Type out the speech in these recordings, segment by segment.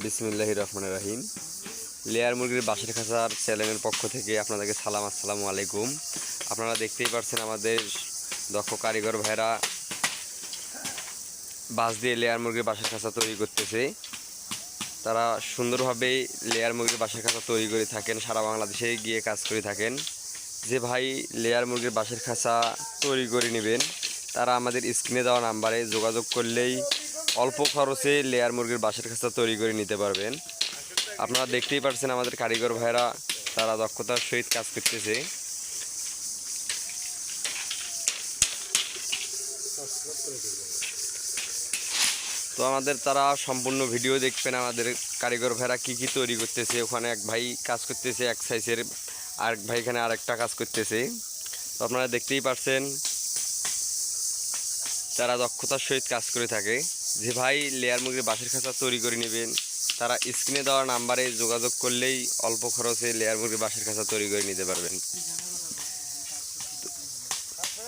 বিসমিল্লাহ রহমান রাহিম। লেয়ার মুরগির বাসের খাঁচার চ্যানেলের পক্ষ থেকে আপনাদেরকে সালাম, আসসালামু আলাইকুম। আপনারা দেখতেই পাচ্ছেন আমাদের দক্ষ কারিগর ভাইরা বাঁশ দিয়ে লেয়ার মুরগির বাসের খাঁচা তৈরি করতেছে। তারা সুন্দরভাবে লেয়ার মুরগির বাসের খাঁচা তৈরি করে থাকেন, সারা বাংলাদেশে গিয়ে কাজ করে থাকেন। যে ভাই লেয়ার মুরগির বাসের খাঁচা তৈরি করে নেবেন, তারা আমাদের স্ক্রিনে দেওয়া নাম্বারে যোগাযোগ করলেই অল্প খরচে লেয়ার মুরগির বাসের খাঁচা তৈরি করে নিতে পারবেন। আপনারা দেখতেই পাচ্ছেন আমাদের কারিগর ভাইরা তারা দক্ষতার সহিত কাজ করতেছে। তো আমাদের তারা সম্পূর্ণ ভিডিও দেখবেন, আমাদের কারিগর ভাইরা কি কি তৈরি করতেছে, ওখানে এক ভাই কাজ করতেছে, এক সাইজের আরেক ভাই এখানে আরেকটা কাজ করতেছে। তো আপনারা দেখতেই পাচ্ছেন তারা দক্ষতার সহিত কাজ করে থাকে। যে ভাই লেয়ার মুরগির বাসের খাঁচা তৈরি করে নেবেন, তারা স্ক্রিনে দেওয়া নাম্বারে যোগাযোগ করলেই অল্প খরচে লেয়ার মুরগির বাসের খাঁচা তৈরি করে নিতে পারবেন।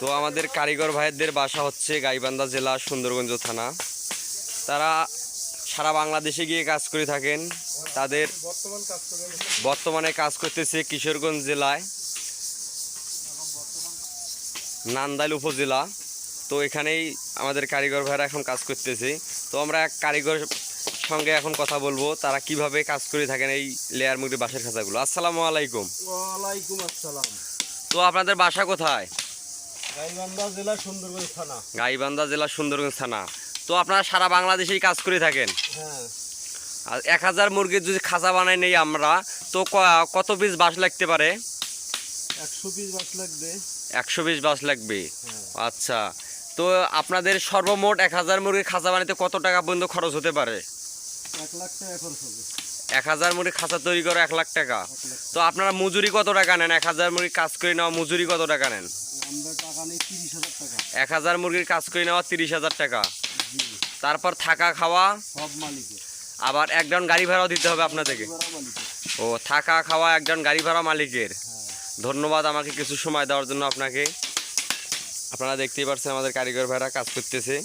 তো আমাদের কারিগর ভাইদের বাসা হচ্ছে গাইবান্ধা জেলা সুন্দরগঞ্জ থানা। তারা সারা বাংলাদেশে গিয়ে কাজ করে থাকেন। তাদের বর্তমানে কাজ করতেছে কিশোরগঞ্জ জেলায়, নান্দাইল উপজেলা। তো এখানেই আমাদের কারিগর ভাইরা এখন কাজ করতেছে। তো আমরা এক কারিগর সঙ্গে এখন কথা বলব তারা কীভাবে কাজ করে থাকেন এই লেয়ার মুরগির বাসের খাঁচাগুলো। আসসালামু আলাইকুম। ওয়ালাইকুম আসসালাম। তো আপনাদের বাসা কোথায়? গাইবান্ধা জেলা সুন্দরগঞ্জ থানা। গাইবান্ধা জেলা সুন্দরগঞ্জ থানা। তো আপনারা সারা বাংলাদেশেই কাজ করে থাকেন? হ্যাঁ। আর এক হাজার মুরগির যদি খাঁচা বানাই নেই আমরা তো কত পিস বাস লাগতে পারে? একশো পিস বাস লাগবে। একশো পিস বাস লাগবে। হ্যাঁ। আচ্ছা। তো আপনাদের সর্বমোট এক হাজার মুরগির খাঁচা বানাতে কত টাকা পর্যন্ত খরচ হতে পারে? এক হাজার মুরগির খাঁচা তৈরি করে এক লাখ টাকা। তো আপনারা মজুরি কত টাকা নেন? এক হাজার মুরগির কাজ করে নেওয়া মজুরি কত টাকা নেন? এক হাজার মুরগির কাজ করে নেওয়া তিরিশ হাজার টাকা। তারপর থাকা খাওয়া? আবার একজন গাড়ি ভাড়াও দিতে হবে আপনাদেরকে। ও থাকা খাওয়া একজন গাড়ি ভাড়া মালিকের। হ্যাঁ। ধন্যবাদ আমাকে কিছু সময় দেওয়ার জন্য আপনাকে। আপনারা দেখতেই পাচ্ছেন আমাদের কারিগর ভাইরা কাজ করতেছে।